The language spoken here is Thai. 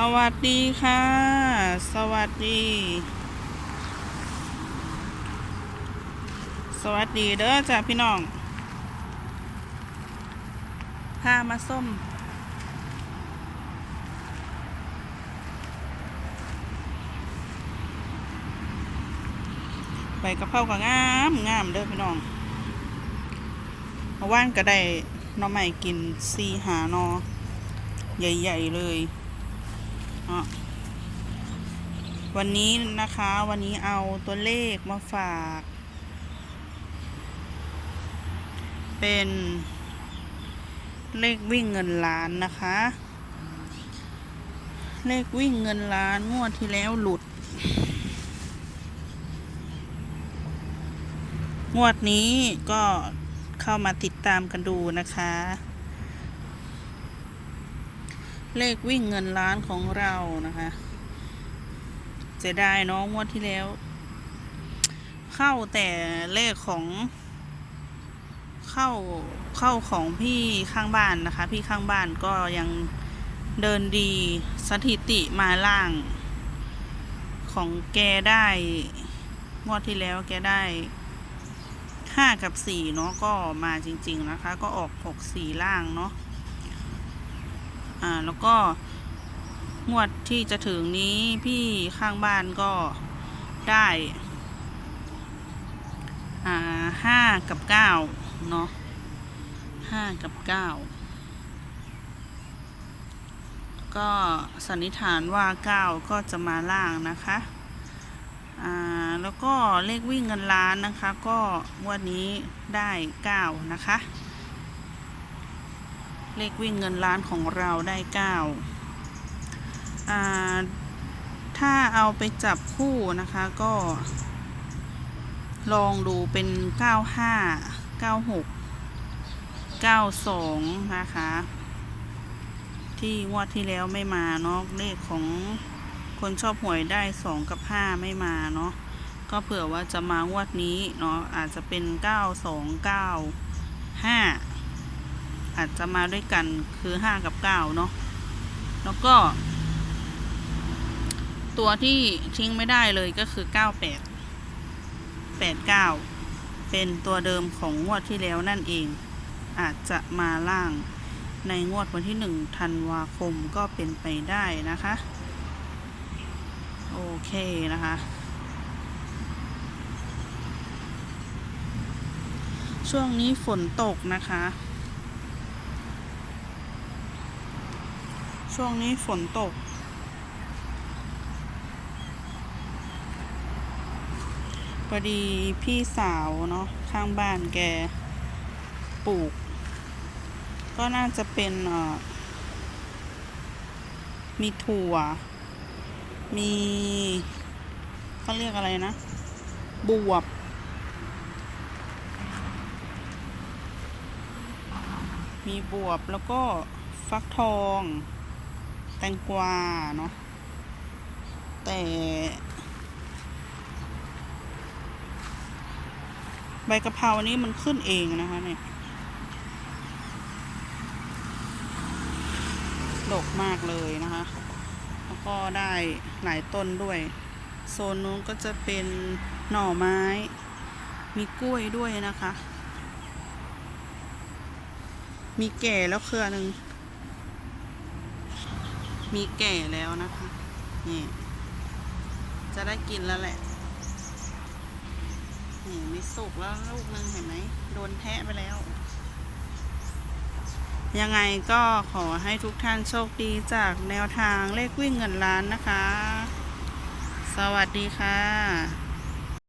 สวัสดีค่ะ สวัสดี สวัสดีเด้อจ้าพี่น้องพามาส้มไปกระเพราก็งามงามเด้อพี่น้องเมื่อวานก็ได้หน่อใหม่กินซีหานอใหญ่ ๆ เลย วันนี้นะคะวันนี้เอาตัวเลขมาฝาก เป็นเลขวิ่งเงินล้านนะคะ เลขวิ่งเงินล้านงวดที่แล้วหลุด งวดนี้ก็เข้ามาติดตามกันดูนะคะ เลขวิ่งเงินล้านของเรานะคะเสียดายเนาะงวดที่แล้ว เข้าแต่เลขของ เข้าเข้าของพี่ข้างบ้านนะคะ พี่ข้างบ้านก็ยังเดินดีสถิติมาล่าง ของแกได้งวดที่แล้วแกได้ห้ากับสี่เนาะก็มาจริง ๆ นะคะ ก็ออกหกสี่ล่างเนาะ อ่าแล้วก็งวดที่จะถึงนี้พี่ข้างบ้านก็ได้อ่าห้ากับเก้าเนาะห้ากับเก้าก็สันนิษฐานว่าเก้าก็จะมาล่างนะคะอ่าแล้วก็เลขวิ่งเงินล้านนะคะ ก็งวันนี้ได้เก้านะคะ เลขวิ่งเงินล้านของเราได้เก้าถ้าเอาไปจับคู่นะคะ ก็ ลองดูเป็นเก้าห้าเก้าหกเก้าสองนะคะ ที่งวดที่แล้วไม่มาเนาะเลขของคนชอบหวยได้สองกับห้าไม่มาเนาะก็เผื่อว่าจะมางวดนี้เนาะอาจจะเป็นเก้าสองเก้าห้า อาจจะมาด้วยกันคือห้ากับเก้าเนาะแล้วก็ ตัวที่ทิ้งไม่ได้เลยก็คือเก้าแปดแปดเก้าเป็นตัวเดิมของงวดที่แล้วนั่นเอง อาจจะมาล่างในงวดวันที่หนึ่งธันวาคมก็เป็นไปได้นะคะ โอเคนะคะช่วงนี้ฝนตกนะคะ ช่วงนี้ฝนตก พอดีพี่สาวเนาะข้างบ้านแกปลูก ก็น่าจะเป็นมีถั่ว มีเขาเรียกอะไรนะ บวบ มีบวบแล้วก็ฟักทอง ตงกวาเนาะแต่ใบกะเพรานี้มันขึ้นเองนะคะเนี่ยดกมากเลยนะคะ แล้วก็ได้หลายต้นด้วย โซนนู้นก็จะเป็นหน่อไม้ มีกล้วยด้วยนะคะ มีแก่แล้วเครือหนึ่ง มีแก่แล้วนะคะ นี่ จะได้กินแล้วแหละ นี่มีสุกแล้วลูกนึงเห็นไหม โดนแทะไปแล้ว ยังไงก็ขอให้ทุกท่านโชคดีจากแนวทางเลขวิ่งเงินล้านนะคะ สวัสดีค่ะ